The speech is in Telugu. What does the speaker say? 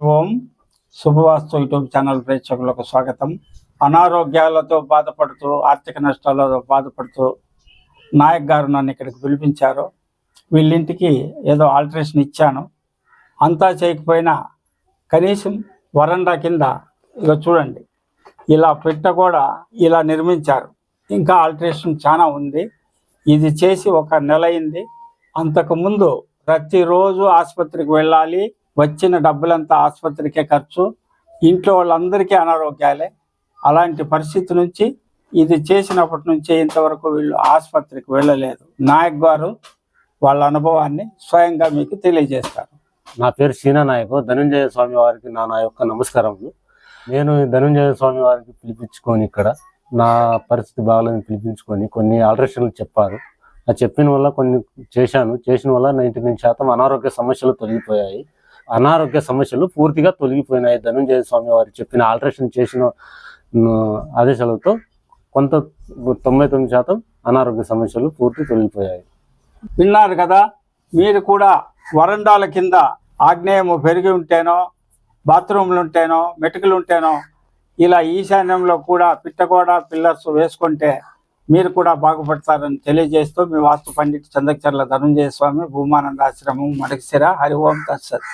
ఓం శుభవాస్తు యూట్యూబ్ ఛానల్ ప్రేక్షకులకు స్వాగతం. అనారోగ్యాలతో బాధపడుతూ ఆర్థిక నష్టాలతో బాధపడుతూ నాయక్ గారు నన్ను ఇక్కడికి పిలిపించారు. వీళ్ళింటికి ఏదో ఆల్టరేషన్ ఇచ్చాను. అంతా చేయకపోయినా కనీసం వరండా కింద ఇక చూడండి ఇలా పెట్ట కూడా ఇలా నిర్మించారు. ఇంకా ఆల్టరేషన్ చాలా ఉంది. ఇది చేసి ఒక నెల అయింది. అంతకుముందు ప్రతిరోజు ఆసుపత్రికి వెళ్ళాలి వచ్చిన డబ్బులంతా ఆసుపత్రికే ఖర్చు ఇంట్లో వాళ్ళందరికీ అనారోగ్యాలే. అలాంటి పరిస్థితి నుంచి ఇది చేసినప్పటి నుంచి ఇంతవరకు వీళ్ళు ఆసుపత్రికి వెళ్ళలేదు. నాయక్ గారు వాళ్ళ అనుభవాన్ని స్వయంగా మీకు తెలియజేస్తారు. నా పేరు సీనా నాయకు. ధనంజయ స్వామి వారికి నా నా యొక్క నమస్కారములు నేను ధనుంజయ ధనంజయ స్వామి వారికి పిలిపించుకొని ఇక్కడ నా పరిస్థితి బాగాలని పిలిపించుకొని కొన్ని ఆల్టరేషన్లు చెప్పారు. ఆ చెప్పిన వల్ల కొన్ని చేశాను. చేసిన వల్ల నైంటీ నైన్ శాతం అనారోగ్య సమస్యలు తొలగిపోయాయి. అనారోగ్య సమస్యలు పూర్తిగా తొలగిపోయినాయి. ధనంజయ స్వామి వారు చెప్పిన ఆల్టరేషన్ చేసిన ఆదేశాలతో కొంత తొంభై తొమ్మిది శాతం అనారోగ్య సమస్యలు పూర్తి తొలగిపోయాయి. విన్నారు కదా మీరు కూడా వరండాల కింద ఆగ్నేయము పెరిగి ఉంటేనో బాత్రూమ్లు ఉంటేనో మెటుకలు ఉంటేనో ఇలా ఈశాన్యంలో కూడా పిట్టగోడ పిల్లర్స్ వేసుకుంటే మీరు కూడా బాగుపడతారని తెలియజేస్తూ మీ వాస్తు పండిట్ చంద్రచర్ల ధనుంజయ స్వామి భూమానంద ఆశ్రమం మడకశిర హరి ఓం తత్సత్.